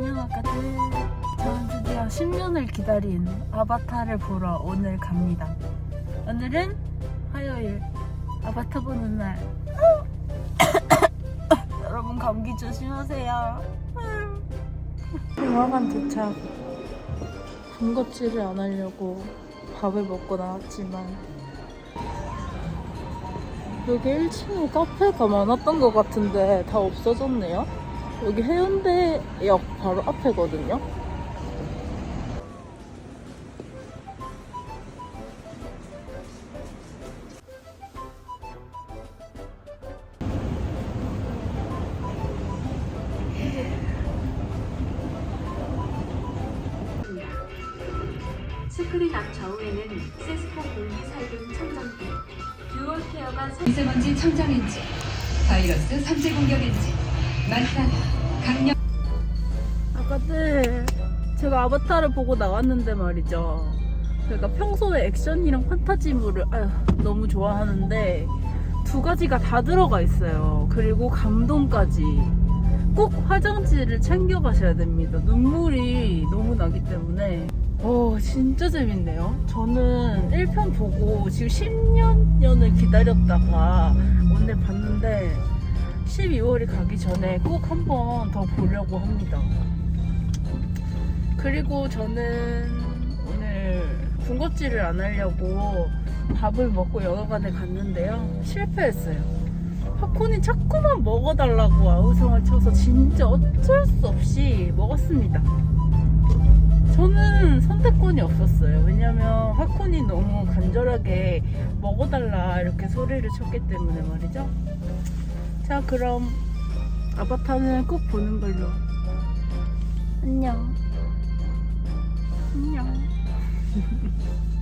안녕 아까들 저는 드디어 10년을 기다린 아바타를 보러 오늘 갑니다. 오늘은 화요일. 아바타 보는 날. 여러분 감기 조심하세요. 영화관 도착. 군것질을 안 하려고 밥을 먹고 나왔지만. 여기 1층에 카페가 많았던 것 같은데 다 없어졌네요 여기 해운대역 바로 앞에거든요. 스크린 앞 좌우에는 세스코 공기 살균 청정기, 듀얼 케어가 설- 미세먼지 청정인지 바이러스 삼재 공격인지 아까들 제가 아바타를 보고 나왔는데 말이죠. 제가 평소에 액션이랑 판타지물을 아휴, 너무 좋아하는데 두 가지가 다 들어가 있어요. 그리고 감동까지. 꼭 화장지를 챙겨 가셔야 됩니다. 눈물이 너무 나기 때문에. 오, 진짜 재밌네요. 저는 1편 보고 지금 10년을 기다렸다가 오늘 봤는데 12월이 가기 전에 꼭 한 번 더 보려고 합니다. 그리고 저는 오늘 군것질을 안 하려고 밥을 먹고 영화관에 갔는데요. 실패했어요. 팝콘이 자꾸만 먹어달라고 아우성을 쳐서 진짜 어쩔 수 없이 먹었습니다. 저는 선택권이 없었어요. 왜냐면 팝콘이 너무 간절하게 먹어달라 이렇게 소리를 쳤기 때문에 말이죠. 자, 그럼 아바타는 꼭 보는 걸로. 안녕. 안녕.